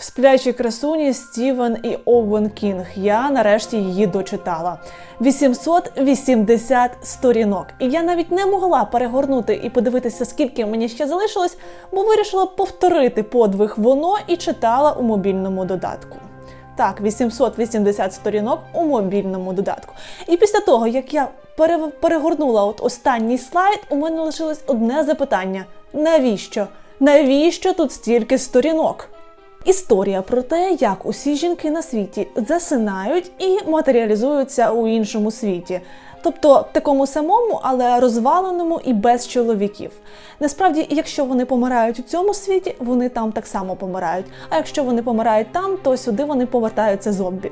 Сплячі красуні Стівен і Оуен Кінг. Я нарешті її дочитала. 880 сторінок. І я навіть не могла перегорнути і подивитися, скільки мені ще залишилось, бо вирішила повторити подвиг воно і читала у мобільному додатку. Так, 880 сторінок у мобільному додатку. І після того, як я перегорнула от останній слайд, у мене лишилось одне запитання: навіщо? Навіщо тут стільки сторінок? Історія про те, як усі жінки на світі засинають і матеріалізуються у іншому світі. Тобто такому самому, але розваленому і без чоловіків. Насправді, якщо вони помирають у цьому світі, вони там так само помирають. А якщо вони помирають там, то сюди вони повертаються зомбі.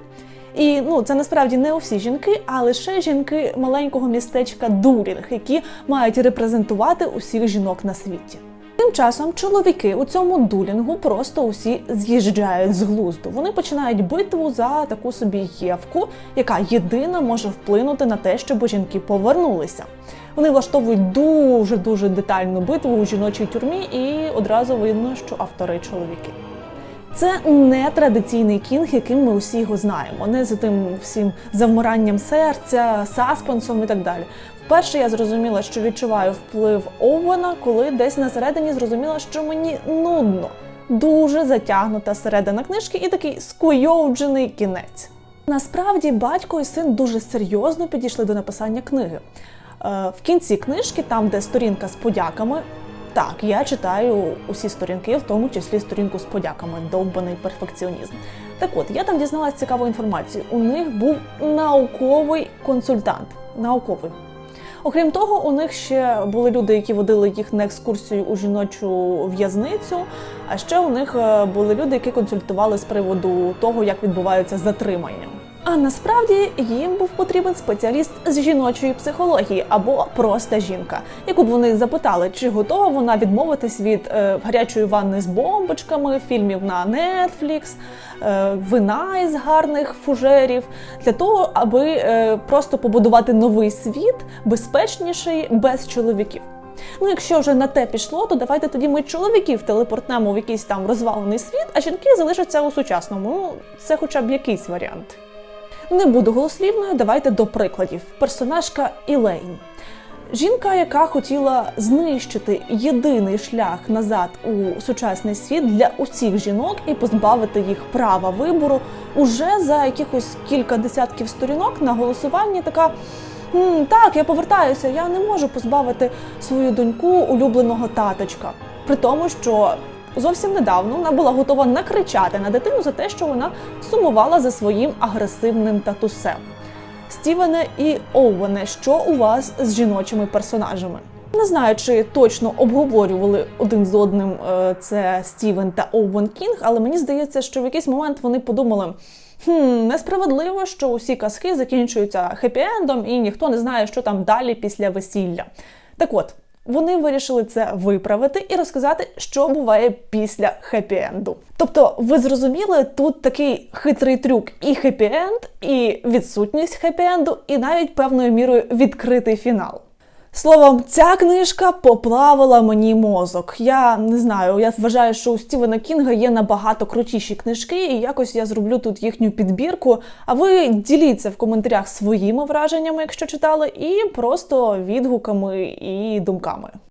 І ну це насправді не усі жінки, а лише жінки маленького містечка Дурінг, які мають репрезентувати усіх жінок на світі. Тим часом чоловіки у цьому дулінгу просто усі з'їжджають з глузду. Вони починають битву за таку собі євку, яка єдина може вплинути на те, щоб жінки повернулися. Вони влаштовують дуже дуже детальну битву у жіночій тюрмі, і одразу видно, що автори чоловіки. Це не традиційний кінг, яким ми усі його знаємо, не з тим всім завмиранням серця, саспенсом і так далі. Вперше я зрозуміла, що відчуваю вплив Оуена, коли десь на середині зрозуміла, що мені нудно, дуже затягнута середина книжки і такий скуйовджений кінець. Насправді батько і син дуже серйозно підійшли до написання книги. Е, В кінці книжки, там, де сторінка з подяками, так, я читаю усі сторінки, в тому числі сторінку з подяками, довбаний перфекціонізм. Так от, я там дізналася цікаву інформацію. У них був науковий консультант. Науковий. Окрім того, у них ще були люди, які водили їх на екскурсію у жіночу в'язницю. А ще у них е, були люди, які консультували з приводу того, як відбуваються затримання. А насправді їм був потрібен спеціаліст з жіночої психології або проста жінка, яку б вони запитали, чи готова вона відмовитись від е, гарячої ванни з бомбочками, фільмів на Netflix, е, вина із гарних фужерів, для того, аби е, просто побудувати новий світ, безпечніший без чоловіків. Ну, якщо вже на те пішло, то давайте тоді ми чоловіків телепортнемо в якийсь там розвалений світ, а жінки залишаться у сучасному. Ну, це хоча б якийсь варіант. Не буду голослівною, давайте до прикладів. Персонажка Ілейн. Жінка, яка хотіла знищити єдиний шлях назад у сучасний світ для усіх жінок і позбавити їх права вибору, уже за якихось кілька десятків сторінок на голосуванні така. Так, я повертаюся, я не можу позбавити свою доньку улюбленого таточка. При тому, що зовсім недавно вона була готова накричати на дитину за те, що вона сумувала за своїм агресивним татусем. Стівене і Оуене, що у вас з жіночими персонажами? Не знаю, чи точно обговорювали один з одним е, це Стівен та Оуен Кінг, але мені здається, що в якийсь момент вони подумали. Хм, несправедливо, що усі казки закінчуються хеппі-ендом, і ніхто не знає, що там далі після весілля. Так от, вони вирішили це виправити і розказати, що буває після хеппі-енду. Тобто, ви зрозуміли, тут такий хитрий трюк і хеппі-енд, і відсутність хеппі-енду, і навіть певною мірою відкритий фінал. Словом, ця книжка поплавила мені мозок. Я не знаю, я вважаю, що у Стівена Кінга є набагато крутіші книжки, і якось я зроблю тут їхню підбірку. А ви діліться в коментарях своїми враженнями, якщо читали, і просто відгуками і думками.